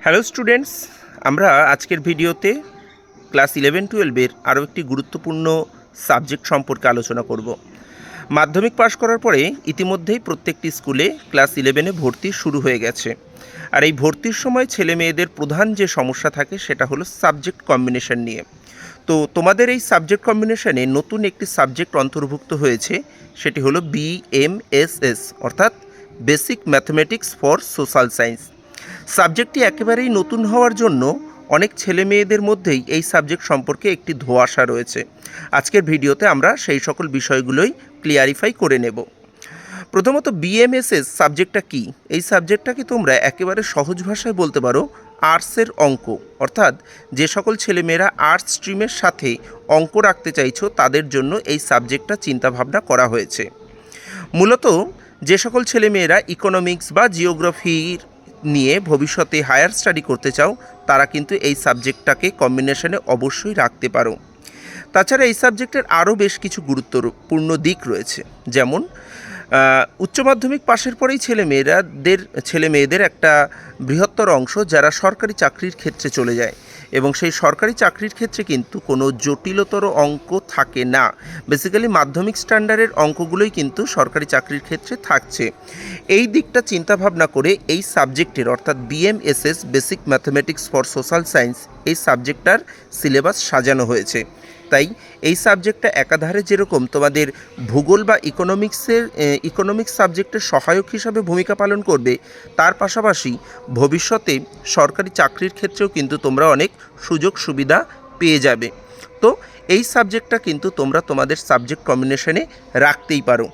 Hello students আমরা আজকের ভিডিওতে ক্লাস ইলেভেন টুয়েলভের আরও একটি গুরুত্বপূর্ণ সাবজেক্ট সম্পর্কে আলোচনা করব। মাধ্যমিক পাশ করার পরে ইতিমধ্যেই প্রত্যেকটি স্কুলে ক্লাস ইলেভেনে ভর্তি শুরু হয়ে গেছে। আর এই ভর্তির সময় ছেলে মেয়েদের প্রধান যে সমস্যা থাকে সেটা হলো সাবজেক্ট কম্বিনেশন নিয়ে। তো তোমাদের এই সাবজেক্ট কম্বিনেশনে নতুন একটি সাবজেক্ট অন্তর্ভুক্ত হয়েছে, সেটি হলো বিএমএসএস অর্থাৎ basic mathematics for social science সাবজেক্টটি একেবারেই নতুন হওয়ার জন্য অনেক ছেলে মেয়েদের মধ্যেই এই সাবজেক্ট সম্পর্কে একটি ধোঁয়াশা রয়েছে। আজকের ভিডিওতে আমরা সেই সকল বিষয়গুলোই ক্লিয়ারিফাই করে নেব। প্রথমত বিএমএসএস সাবজেক্টটা কি? এই সাবজেক্টটাকে তোমরা একেবারে সহজ ভাষায় বলতে পারো? আর্টসের অঙ্ক। অর্থাৎ যে সকল ছেলেমেয়েরা আর্টস স্ট্রিমের সাথে অঙ্ক রাখতে চাইছো, তাদের জন্য এই সাবজেক্টটা চিন্তাভাবনা করা হয়েছে। মূলত যে সকল ছেলেমেয়েরা ইকোনমিক্স বা জিওগ্রাফির নিয়ে ভবিষ্যতে হায়ার স্টাডি করতে চাও, তারা কিন্তু এই সাবজেক্টটাকে কম্বিনেশনে অবশ্যই রাখতে পারো। তাছাড়া এই সাবজেক্টের আরও বেশ কিছু গুরুত্বপূর্ণ দিক রয়েছে। যেমন উচ্চ মাধ্যমিক পাশের পরেই ছেলে মেয়েরাদের ছেলে মেয়েদের একটা বৃহত্তর অংশ যারা সরকারি চাকরির ক্ষেত্রে চলে যায়। এবং সেই সরকারি চাকরির ক্ষেত্রে কিন্তু কোনো জটিলতর অঙ্ক থাকে না। বেসিক্যালি মাধ্যমিক স্ট্যান্ডার্ডের অঙ্কগুলোই কিন্তু সরকারি চাকরির ক্ষেত্রে থাকছে। এই দিকটা চিন্তাভাবনা করে এই সাবজেক্টের অর্থাৎ BMSS basic mathematics for social science এই সাবজেক্টটার সিলেবাস সাজানো হয়েছে। তাই এই সাবজেক্টটা একাধারে যেরকম তোমাদের ভূগোল বা ইকোনমিক্সের ইকোনমিক্স সাবজেক্টের সহায়ক হিসাবে ভূমিকা পালন করবে, তার পাশাপাশি ভবিষ্যতে সরকারি চাকরির ক্ষেত্রেও কিন্তু তোমরা অনেক সুযোগ সুবিধা পেয়ে যাবে। তো এই সাবজেক্টটা কিন্তু তোমরা তোমাদের সাবজেক্ট কম্বিনেশনে রাখতেই পারো।